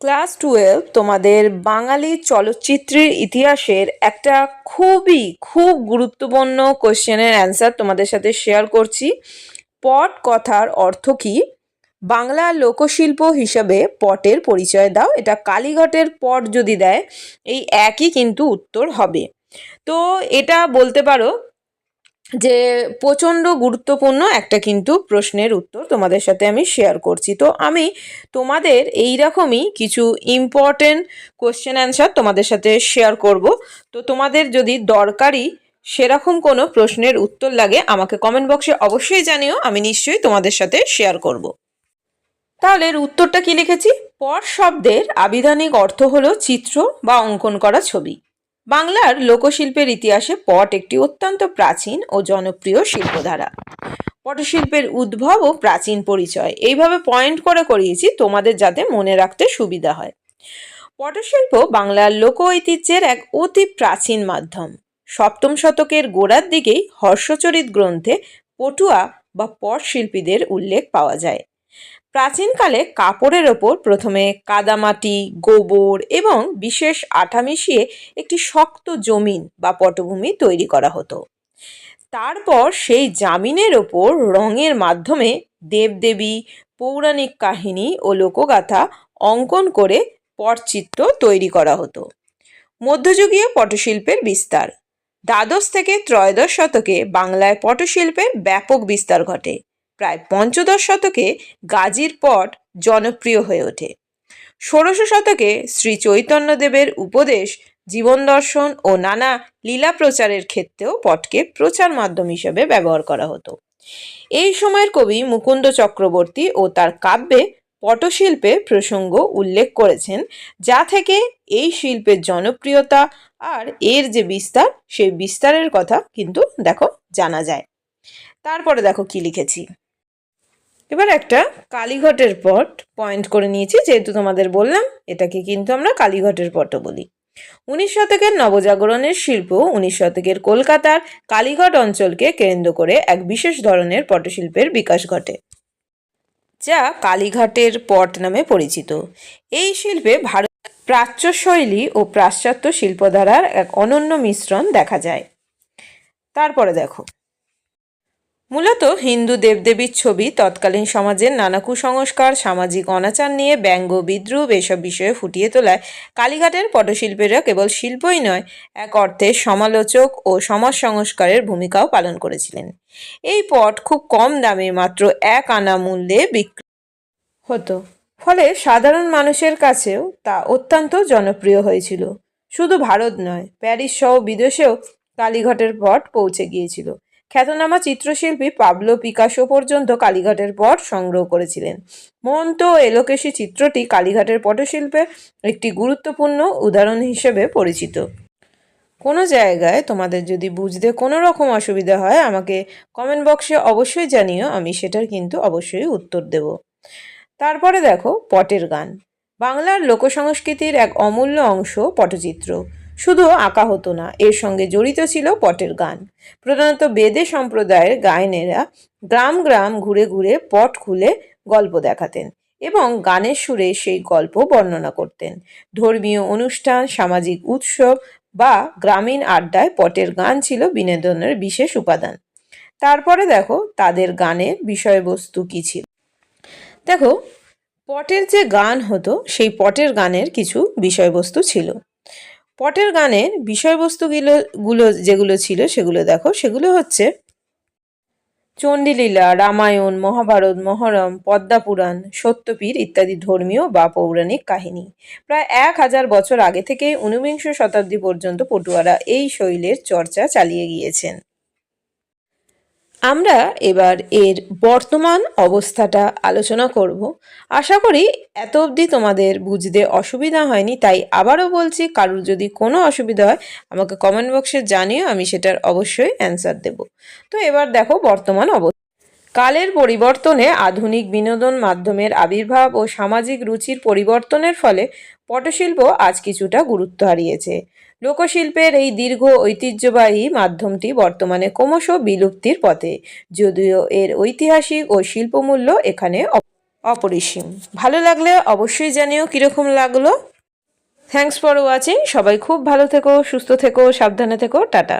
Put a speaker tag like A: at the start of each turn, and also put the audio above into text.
A: Class twelve তোমাদের বাঙালি চলচ্চিত্রের ইতিহাসের একটা খুবই, খুব গুরুত্বপূর্ণ কোশ্চেনের অ্যান্সার তোমাদের সাথে শেয়ার করছি। পট কথার অর্থ কী? বাংলা লোকশিল্প হিসাবে পটের পরিচয় দাও। এটা কালীঘাটের পট যদি দেয়, এই একই কিন্তু উত্তর হবে। তো এটা বলতে পারো যে প্রচণ্ড গুরুত্বপূর্ণ একটা কিন্তু প্রশ্নের উত্তর তোমাদের সাথে আমি শেয়ার করছি। তো আমি তোমাদের এই রকমই কিছু ইম্পর্টেন্ট কোশ্চেন অ্যান্সার তোমাদের সাথে শেয়ার করব। তো তোমাদের যদি দরকারি সেরকম কোনো প্রশ্নের উত্তর লাগে, আমাকে কমেন্ট বক্সে অবশ্যই জানিও, আমি নিশ্চয়ই তোমাদের সাথে শেয়ার করব। তাহলে উত্তরটা কি লিখেছি? পর শব্দের আবিধানিক অর্থ হলো চিত্র বা অঙ্কন করা ছবি। বাংলার লোকশিল্পের ইতিহাসে পট একটি অত্যন্ত প্রাচীন ও জনপ্রিয় শিল্পধারা। পটশিল্পের উদ্ভব ও প্রাচীন পরিচয়, এইভাবে পয়েন্ট করে করিয়েছি তোমাদের যাতে মনে রাখতে সুবিধা হয়। পটশিল্প বাংলার লোক ঐতিহ্যের এক অতি প্রাচীন মাধ্যম। সপ্তম শতকের গোড়ার দিকেই হর্ষচরিত গ্রন্থে পটুয়া বা পট শিল্পীদের উল্লেখ পাওয়া যায়। প্রাচীনকালে কাপড়ের ওপর প্রথমে কাদামাটি, গোবর এবং বিশেষ আঠা মিশিয়ে একটি শক্ত জমিন বা পটভূমি তৈরি করা হতো। তারপর সেই জামিনের ওপর রঙের মাধ্যমে দেবদেবী, পৌরাণিক কাহিনী ও লোকগাথা অঙ্কন করে পটচিত্র তৈরি করা হতো। মধ্যযুগীয় পটশিল্পের বিস্তার। দ্বাদশ থেকে ত্রয়োদশ শতকে বাংলায় পটশিল্পের ব্যাপক বিস্তার ঘটে। প্রায় পঞ্চদশ শতকে গাজীর পট জনপ্রিয় হয়ে ওঠে। ষোড়শ শতকে শ্রী চৈতন্যদেবের উপদেশ, জীবন দর্শন ও নানা লীলা প্রচারের ক্ষেত্রেও পটকে প্রচার মাধ্যম হিসেবে ব্যবহার করা হতো। এই সময়ের কবি মুকুন্দ চক্রবর্তী ও তার কাব্যে পটশিল্পে প্রসঙ্গ উল্লেখ করেছেন, যা থেকে এই শিল্পের জনপ্রিয়তা আর এর যে বিস্তার, সেই বিস্তারের কথা কিন্তু দেখো জানা যায়। তারপরে দেখো কি লিখেছি। এবার একটা কালীঘটের পট পয়েন্ট করে নিয়েছি, যেহেতু তোমাদের বললাম, এটাকে কিন্তু আমরা কালীঘটের পটও বলি। উনিশ শতকের নবজাগরণের শিল্প, উনিশ শতকের কলকাতার কালীঘট অঞ্চলকে কেন্দ্র করে এক বিশেষ ধরনের পটশিল্পের বিকাশ ঘটে, যা কালীঘাটের পট নামে পরিচিত। এই শিল্পে ভারত প্রাচ্য শৈলী ও পাশ্চাত্য শিল্পধারার এক অনন্য মিশ্রণ দেখা যায়। তারপরে দেখো মূলত হিন্দু দেবদেবীর ছবি, তৎকালীন সমাজের নানা কুসংস্কার, সামাজিক অনাচার নিয়ে ব্যঙ্গ, বিদ্রুপ এসব বিষয়ে ফুটিয়ে তোলায় কালীঘাটের পটশিল্পীরা কেবল শিল্পই নয়, এক অর্থে সমালোচক ও সমাজ সংস্কারের ভূমিকাও পালন করেছিলেন। এই পট খুব কম দামে মাত্র এক আনা মূল্যে বিক্রি হতো। ফলে সাধারণ মানুষের কাছেও তা অত্যন্ত জনপ্রিয় হয়েছিল। শুধু ভারত নয়, প্যারিস সহ বিদেশেও কালীঘাটের পট পৌঁছে গিয়েছিল। খ্যাতনামা চিত্রশিল্পী পাবলো পিকাসো পর্যন্ত কালীঘাটের পট সংগ্রহ করেছিলেন। মহন্ত এলোকেশী চিত্রটি কালীঘাটের পটশিল্পে একটি গুরুত্বপূর্ণ উদাহরণ হিসেবে পরিচিত। কোনো জায়গায় তোমাদের যদি বুঝতে কোনো রকম অসুবিধা হয়, আমাকে কমেন্ট বক্সে অবশ্যই জানিও, আমি সেটার কিন্তু অবশ্যই উত্তর দেব। তারপরে দেখো পটের গান। বাংলার লোকসংস্কৃতির এক অমূল্য অংশ পটচিত্র। শুধু আঁকা হতো না, এর সঙ্গে জড়িত ছিল পটের গান। প্রধানত বেদে সম্প্রদায়ের গায়নেরা গ্রাম গ্রাম ঘুরে ঘুরে পট খুলে গল্প দেখাতেন এবং গানের সুরে সেই গল্প বর্ণনা করতেন। ধর্মীয় অনুষ্ঠান, সামাজিক উৎসব বা গ্রামীণ আড্ডায় পটের গান ছিল বিনোদনের বিশেষ উপাদান। তারপরে দেখো তাদের গানের বিষয়বস্তু কী ছিল। দেখো, পটের যে গান হতো, সেই পটের গানের কিছু বিষয়বস্তু ছিল। পটের গানের বিষয়বস্তুগুলো, গুলো যেগুলো ছিল সেগুলো দেখো। সেগুলো হচ্ছে চণ্ডীলীলা, রামায়ণ, মহাভারত, মহরম, পদ্মা পুরাণ, সত্যপীর ইত্যাদি ধর্মীয় বা পৌরাণিক কাহিনী। প্রায় এক হাজার বছর আগে থেকে ঊনবিংশ শতাব্দী পর্যন্ত পটুয়ারা এই শৈলের চর্চা চালিয়ে গিয়েছেন। আমরা এবার এর বর্তমান অবস্থাটা আলোচনা করব। আশা করি এত অবধি তোমাদের বুঝতে অসুবিধা হয়নি, তাই আবারও বলছি, কারুর যদি কোনো অসুবিধা হয়, আমাকে কমেন্ট বক্সে জানিও, আমি সেটার অবশ্যই অ্যান্সার দেব। তো এবার দেখো বর্তমান অবস্থা। কালের পরিবর্তনে আধুনিক বিনোদন মাধ্যমের আবির্ভাব ও সামাজিক রুচির পরিবর্তনের ফলে পটশিল্প আজ কিছুটা গুরুত্ব হারিয়েছে। লোকশিল্পের এই দীর্ঘ ঐতিহ্যবাহী মাধ্যমটি বর্তমানে ক্রমশ বিলুপ্তির পথে, যদিও এর ঐতিহাসিক ও শিল্পমূল্য এখানে অপরিসীম। ভালো লাগলে অবশ্যই জানিও কীরকম লাগল। থ্যাংকস ফর ওয়াচিং সবাই খুব ভালো থেকো, সুস্থ থেকো, সাবধানে থেকো। টাটা।